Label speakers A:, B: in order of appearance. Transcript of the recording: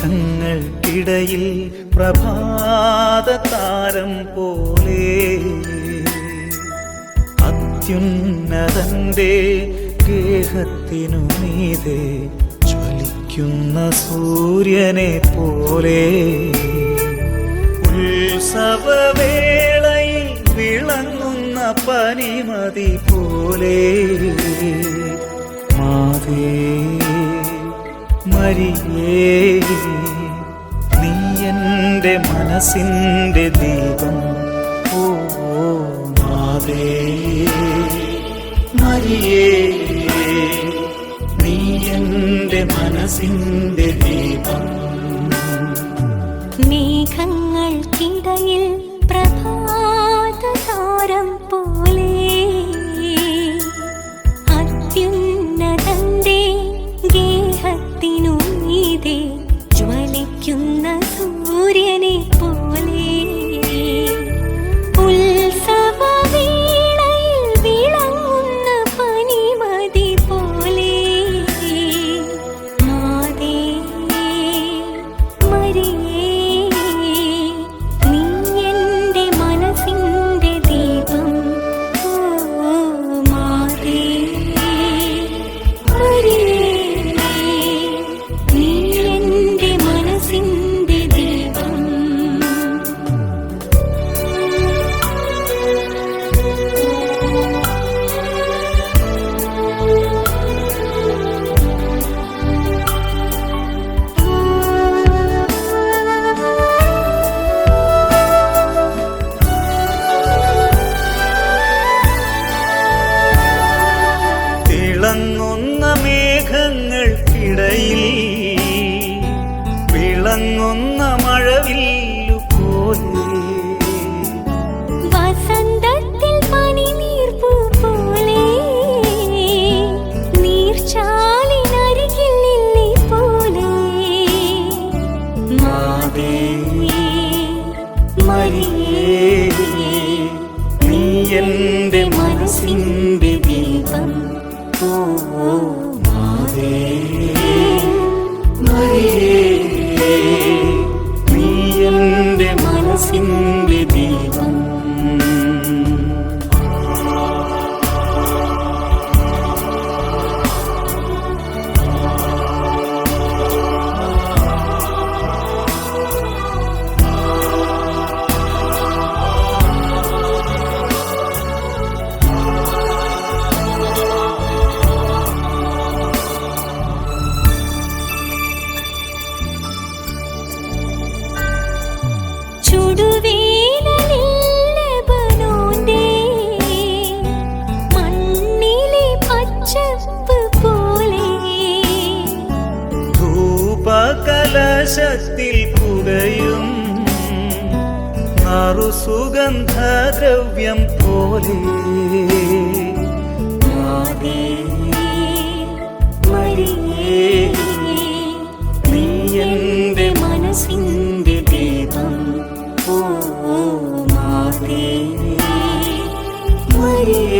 A: മേഘങ്ങൾക്കിടയിൽ പ്രഭാതതാരം പോലെ അത്യുന്നതന്റെ ഗേഹത്തിനു മീതെ ജ്വലിക്കുന്ന സൂര്യനെ പോലെ ഉത്സവവേളയിൽ വിളങ്ങുന്ന പനിമതി പോലെ മാതേ മരിയേ നീ എന്റെ മനസ്സിന്റെ ദീപം. ഓ മാതേ. മരിയേ. നീ എന്റെ മനസ്സിന്റെ ദീപം.
B: മേഘങ്ങൾക്കിടയിൽ മേഘങ്ങൾക്കിടയിൽ വിളങ്ങുന്ന മഴവില്ലു പോലെ.
A: വസന്തത്തിൽ പോലെ പോലെ മാതേ
B: മരിയേ നീ
A: എന്റെ മനസ്സിന്റെ
B: ധൂപകലശത്തിൽ പുകയും പോലെ.
A: നീ എന്റെ മനസ്സിന്റെ ദീപം ഓ മാതേ മരിയേ.